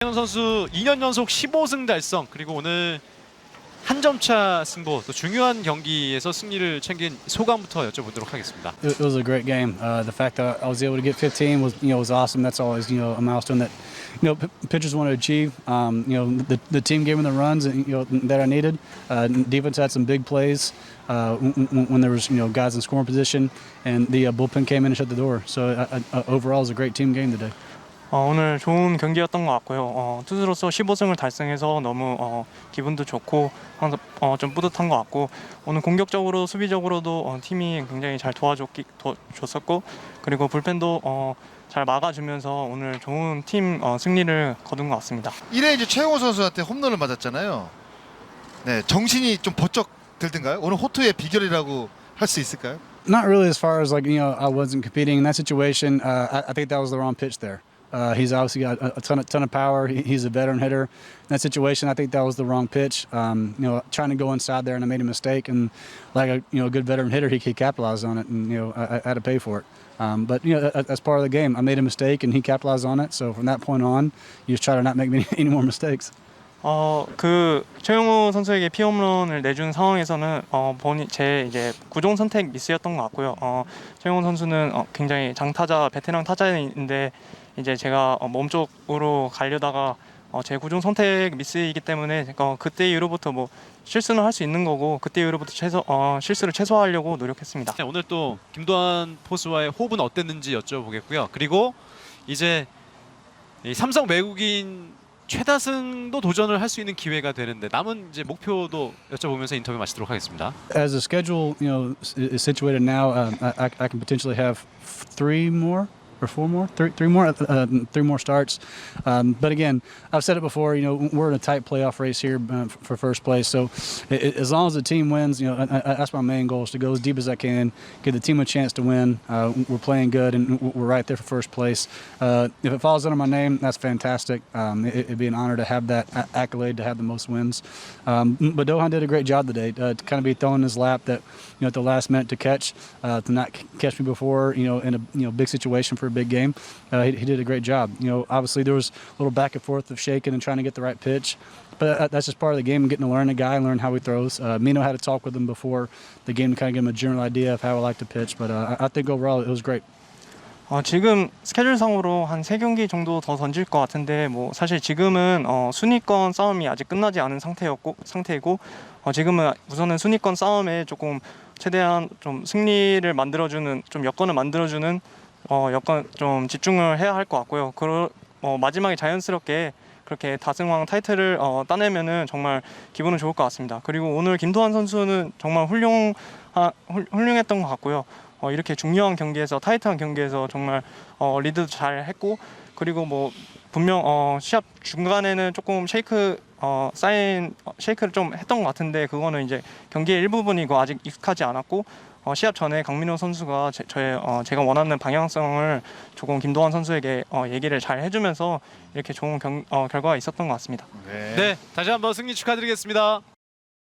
최현 선수 2년 연속 15승 달성 그리고 오늘 한 점차 승부 또 중요한 경기에서 승리를 챙긴 소감부터 여쭤보도록 하겠습니다. It, was a great game. Uh, the fact that I was able to get 15 was, you know, was awesome. That's always, you know, a milestone that, you know, pitchers want to achieve. Um, you know, the, the team gave me the runs, you know, that I needed. Uh, defense had some big plays uh, when- when there was, you know, guys in scoring position, and the uh, bullpen came in and shut the door. So uh, uh, overall, it was a great team game today. 어, 오늘 좋은 경기였던 것 같고요. 어, 투수로서 15승을 달성해서 너무 어, 기분도 좋고 항상 어, 좀 뿌듯한 것 같고 오늘 공격적으로 수비적으로도 어, 팀이 굉장히 잘 도와줬기 도, 줬었고 그리고 불펜도 어, 잘 막아주면서 오늘 좋은 팀 어, 승리를 거둔 것 같습니다. 1회 이제 최영호 선수한테 홈런을 맞았잖아요. 네, 정신이 좀 번쩍 들던가요? 오늘 호투의 비결이라고 할 수 있을까요? Not really, as far as like you know, I wasn't competing in that situation. Uh, I, I think that was the wrong pitch there. Uh, he's obviously got a, a ton of ton of power. He, he's a veteran hitter. In that situation, I think that was the wrong pitch. Um, you know, trying to go inside there and I made a mistake. And like a you know a good veteran hitter, he, he capitalized on it, and you know I, I had to pay for it. Um, but you know that's part of the game. I made a mistake and he capitalized on it. So from that point on, you just try to not make any, any more mistakes. 어, 그 최용우 선수에게 피홈런을 내준 상황에서는 어, 본인 제 이제 구종 선택 미스였던 것 같고요. 어, 최용우 선수는 어, 굉장히 장타자 베테랑 타자인데 이제 제가 어, 몸 쪽으로 가려다가 어, 제 구종 선택 미스이기 때문에 어, 그때 이후로부터 뭐 실수는 할 수 있는 거고 그때 이후로부터 최소 어, 실수를 최소화하려고 노력했습니다. 네, 오늘 또 김도환 포수와의 호흡은 어땠는지 여쭤보겠고요. 그리고 이제 이 삼성 외국인 최다승도 도전을 할 수 있는 기회가 되는데 남은 이제 목표도 여쭤보면서 인터뷰 마치도록 하겠습니다. As the schedule you know is, situated now, um, I, I- can potentially have three more or four more, three, three more, uh, three more starts. Um, but again, I've said it before. You know, we're in a tight playoff race here uh, for first place. So i i as long as the team wins, you know, I, I, that's my main goal is to go as deep as I can, give the team a chance to win. Uh, we're playing good and we're right there for first place. Uh, if it falls under my name, that's fantastic. Um, it, it'd be an honor to have that a- accolade to have the most wins. Um, but Dohan did a great job today uh, to kind of be thrown in his lap that you know at the last minute to catch, uh, to not c- catch me before you know in a you know big situation for a big game. Uh, he, he did a great job. You know, obviously there was a little back and forth of shaking and trying to get the right pitch. But that- that's just part of the game, getting to learn the guy and learn how he throws. Uh, Mino had to talk with him before the game to kind of give him a general idea of how I like to pitch. But uh, I think overall it was great. 어, 지금 스케줄상으로 한세 경기 정도 더 던질 것 같은데 뭐 사실 지금은 어, 순위권 싸움이 아직 끝나지 않은 상태였고 상태이고 어, 지금은 우선은 순위권 싸움에 조금 최대한 좀 승리를 만들어주는 좀 여건을 만들어주는 어, 여건 좀 집중을 해야 할 것 같고요. 그 어, 마지막에 자연스럽게 그렇게 다승왕 타이틀을 어, 따내면은 정말 기분은 좋을 것 같습니다. 그리고 오늘 김도환 선수는 정말 훌륭 아, 훌- 훌륭했던 것 같고요. 어, 이렇게 중요한 경기에서 타이트한 경기에서 정말 어, 리드도 잘 했고 그리고 뭐 분명 어, 시합 중간에는 조금 쉐이크 어, 사인 어, 쉐이크를 좀 했던 것 같은데 그거는 이제 경기의 일부분이고 아직 익숙하지 않았고 어, 시합 전에 강민호 선수가 제, 저의 어, 제가 원하는 방향성을 조금 김도환 선수에게 어, 얘기를 잘 해주면서 이렇게 좋은 경, 어, 결과가 있었던 것 같습니다. 네, 다시 한번 승리 축하드리겠습니다.